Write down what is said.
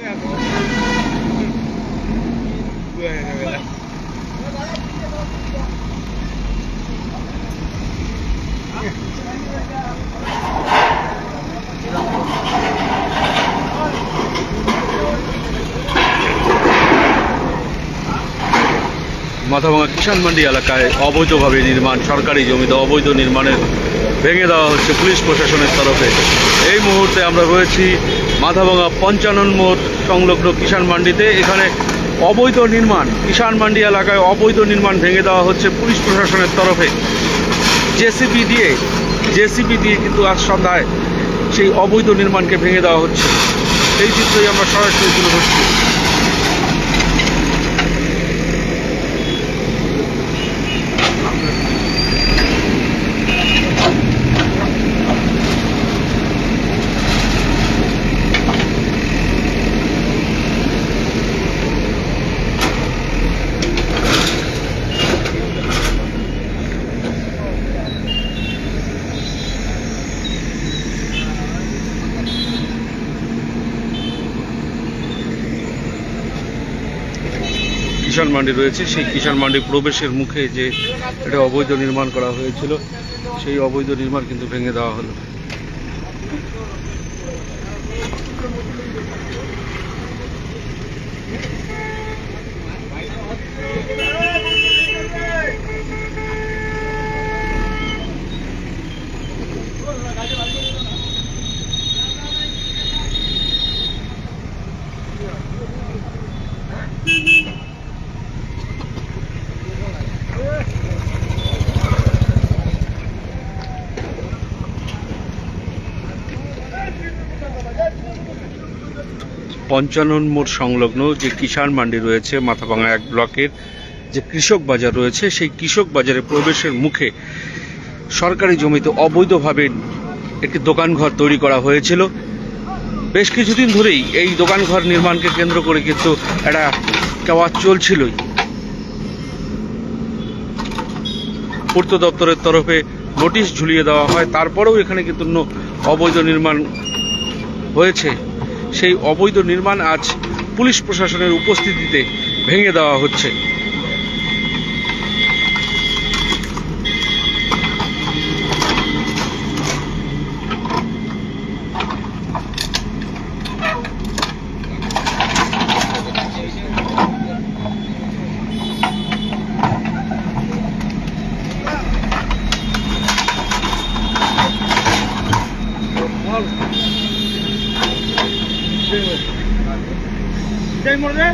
মাথাভাঙা কিষাণ মান্ডি এলাকায় অবৈধভাবে নির্মাণ, সরকারি জমিতে অবৈধ নির্মাণের ভেঙে দেওয়া হচ্ছে পুলিশ প্রশাসনের তরফে। এই মুহূর্তে আমরা রয়েছি মাথাভাঙা পঞ্চানন মোড় সংলগ্ন কিষাণ মান্ডিতে। এখানে অবৈধ নির্মাণ, কিষাণ মান্ডি এলাকায় অবৈধ নির্মাণ ভেঙে দেওয়া হচ্ছে পুলিশ প্রশাসনের তরফে। জেসিপি দিয়ে জেসিপি দিয়ে কিন্তু আজ সন্ধ্যায় সেই অবৈধ নির্মাণকে ভেঙে দেওয়া হচ্ছে। সেই চিত্রই আমরা সরাসরি তুলে ধরছি। কিষাণ মান্ডি রয়েছে। সেই কিষাণ মান্ডি প্রবেশের মুখে যে এটা অবৈধ নির্মাণ করা হয়েছিল, সেই অবৈধ নির্মাণ কিন্তু ভেঙে দেওয়া হলো। পঞ্চানন মোড় সংলগ্ন যে কিষাণ মান্ডি রয়েছে মাথাভাঙা এক ব্লকের যে কৃষক বাজার রয়েছে, সেই কৃষক বাজারে প্রবেশের মুখে সরকারি জমিতে অবৈধভাবে একটি দোকানঘর তৈরি করা হয়েছিল। বেশ কিছুদিন ধরেই এই দোকানঘর নির্মাণকে কেন্দ্র করে কিন্তু একটা কেওয়া চলছিলই। পূর্ত দপ্তরের তরফে নোটিশ ঝুলিয়ে দেওয়া হয়, তারপরেও এখানে কিন্তু অবৈধ নির্মাণ হয়েছে। সেই অবৈধ নির্মাণ আজ পুলিশ প্রশাসনের উপস্থিতিতে ভেঙে দেওয়া হচ্ছে। ਜੈ ਮੁਰਦੇ